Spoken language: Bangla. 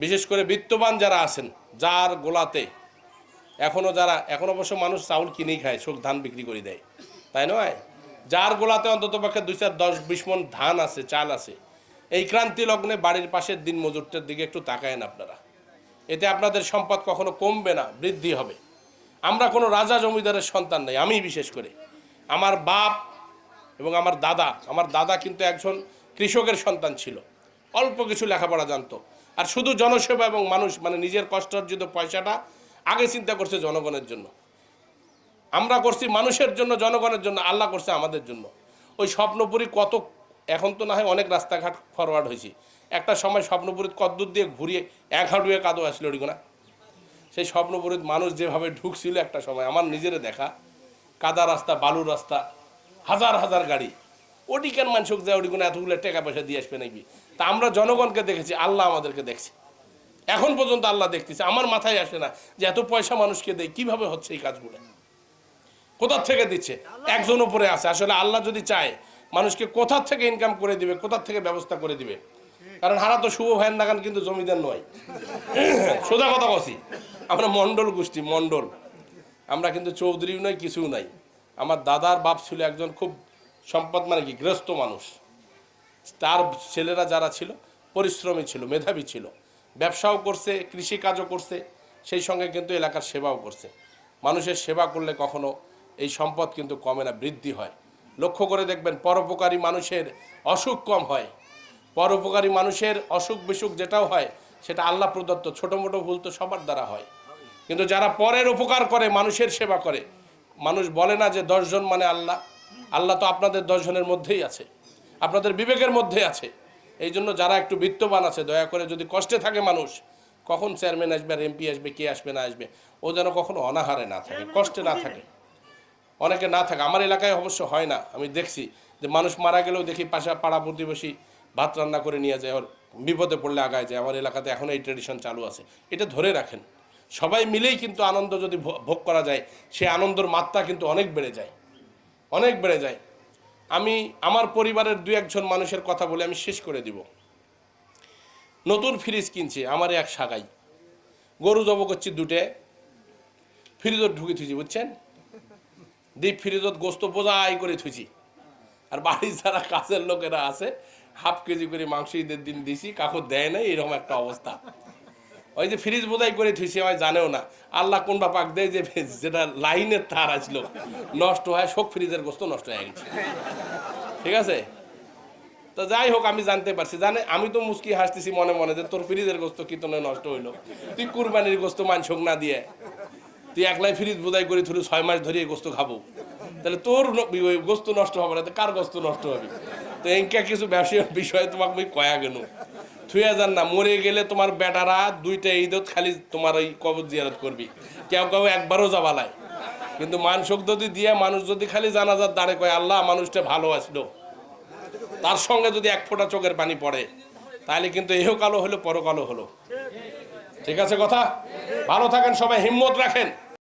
বিশেষ করে বিত্তবান যারা আছেন, যার গোলাতে এখনও যারা, এখন অবশ্য মানুষ চাউল কিনেই খায়, শোক ধান বিক্রি করে দেয়। তাই নয়? যার গোলাতে অন্তত পক্ষে দুই চার দশ বিশ মন ধান আছে, চাল আছে, এই ক্রান্তি লগ্নে বাড়ির পাশের দিন মজুরটার দিকে একটু তাকায়েন আপনারা। এতে আপনাদের সম্পদ কখনো কমবে না, বৃদ্ধি হবে। আমরা কোনো রাজা জমিদারের সন্তান নাই, আমি বিশেষ করে। আমার বাপ এবং আমার দাদা আমার দাদা কিন্তু একজন কৃষকের সন্তান ছিল। অল্প কিছু লেখাপড়া জানতো। আর শুধু জনসেবা এবং মানুষ মানে নিজের কষ্ট অর্জিত পয়সাটা আগে চিন্তা করছে জনগণের জন্য। আমরা করছি মানুষের জন্য, জনগণের জন্য, আল্লাহ করছে আমাদের জন্য। ওই স্বপ্নপুরি কত, এখন তো না হয় অনেক রাস্তাঘাট ফরওয়ার্ড হয়েছি। একটা সময় স্বপ্নপুরী কদ্দূর দিয়ে ঘুরিয়ে এক হাঁটুয়ে কাদো আসলো না? সেই স্বপ্নপুরীত মানুষ যেভাবে ঢুকছিল একটা সময়, আমার নিজের দেখা, কাদা রাস্তা, বালুর রাস্তা, হাজার হাজার গাড়ি। ওটিকার মানুষ যায় ওটিগুলো এতগুলো টাকা পয়সা দিয়ে আসবে নাকি? তা আমরা জনগণকে দেখেছি, আল্লাহ আমাদেরকে দেখছে। এখন পর্যন্ত আল্লাহ দেখতেছে। আমার মাথায় আসে না যে এত পয়সা মানুষকে দেয়, কীভাবে হচ্ছে এই কাজগুলো? কোথার থেকে দিচ্ছে? একজন উপরে আছে। আসলে আল্লাহ যদি চায়, মানুষকে কোথার থেকে ইনকাম করে দিবে কোথার থেকে ব্যবস্থা করে দিবে? কারণ হারা তো শুভ ভ্যান লাগান কিন্তু জমিদার নয়। সোজা কথা বসি আমরা মণ্ডল গোষ্ঠী, মণ্ডল। আমরা কিন্তু চৌধুরীও নয়, কিছুও নাই। আমার দাদার বাপ ছিল একজন খুব সম্পদ মানে কি? গৃহস্থ মানুষ। তার ছেলেরা যারা ছিল, পরিশ্রমী ছিল, মেধাবী ছিল, ব্যবসাও করছে, কৃষিকাজও করছে, সেই সঙ্গে কিন্তু এলাকার সেবাও করছে। মানুষের সেবা করলে কখনো এই সম্পদ কিন্তু কমে না, বৃদ্ধি হয়। লক্ষ্য করে দেখবেন, পরোপকারী মানুষের অসুখ কম হয়। পরোপকারী মানুষের অসুখ বিসুখ যেটাও হয়, সেটা আল্লাহ প্রদত্ত, ছোটো মোটো ভুল তো সবার দ্বারা হয়। কিন্তু যারা পরের উপকার করে, মানুষের সেবা করে, মানুষ বলে না যে দশজন মানে আল্লাহ আল্লাহ তো আপনাদের দশজনের মধ্যেই আছে আপনাদের বিবেকের মধ্যে আছে। এই জন্য যারা একটু বিত্তবান আছে দয়া করে যদি কষ্টে থাকে মানুষ কখন চেয়ারম্যান আসবে আর এমপি আসবে কে আসবে না আসবে ও যেন কখনো অনাহারে না থাকে কষ্টে না থাকে। অনেকে না থাকে আমার এলাকায় অবশ্য হয় না আমি দেখছি যে মানুষ মারা গেলেও দেখি পাশা পাড়া প্রতিবেশী ভাত রান্না করে নিয়ে যায় ওর বিপদে পড়লে আগায় যায় আমার এলাকাতে এখন এই ট্রেডিশন চালু আছে। এটা ধরে রাখেন। সবাই মিলেই কিন্তু আনন্দ যদি ভোগ করা যায় সে আনন্দর মাত্রা কিন্তু অনেক বেড়ে যায়। অনেক বেড়ে যায়। আমি, আমার পরিবারের দু একজন মানুষের কথা বলে আমি শেষ করে দিব। নতুন ফ্রিজ কিনছে আমার এক সাগাই। গরু জব করছি দুটে। ফ্রিজত ঢুকে থুইছি, বুঝছেন? দ্বীপ ফ্রিজত গোস্ত বোঝাই করে থুইছি। আর বাড়ির যারা কাছের লোকেরা আছে, হাফ কেজি করে মাংস ঈদের দিন দিছি, কাকু দেয় নাই, এরকম একটা অবস্থা। ওই যে ফ্রিজ বোঝাই করে থুইছি আমায় জানেও না। আল্লাহ কোন বা পাক দেয় যে যেটা লাইনের তার আসলো, নষ্ট হয়, শোক ফ্রিজের গোস্ত নষ্ট হয়ে গেছে। ঠিক আছে? তো যাই হোক, আমি জানতে পারছি। জানে, আমি তো মুস্কি হাসতেছি মনে মনে যে তোর ফ্রিজের গোস্ত কি তোর নষ্ট হইল? তুই কুরবানির গোস্ত মানসক না দিয়ে, তুই একলাই ফ্রিজ বোধাই করে ধরে ছয় মাস ধরে এই গোস্ত খাব। তাহলে তোর গোস্ত নষ্ট হবে না, তো কার গোস্ত নষ্ট হবে? তো এনকা কিছু ব্যবসায়িক বিষয়ে তোমাকে আমি কয়া গেল থুই যান না, মরে গেলে তোমার বেটারা দুইটা ঈদত খালি তোমার ওই কবর জিয়ারত করবি। কেউ কেউ একবারও যাবালায় কিন্তু মানসক যদি দিয়ে মানুষ যদি খালি জানাজার দাঁড়ে কয়, আল্লাহ, মানুষটা ভালো আসলো তার সঙ্গে যদি এক ফোঁটা চোখের পানি পড়ে, তাহলে কিন্তু এও কালো হলো, পরকালো হলো। ঠিক আছে কথা? ভালো থাকেন সবাই, হিম্মত রাখেন।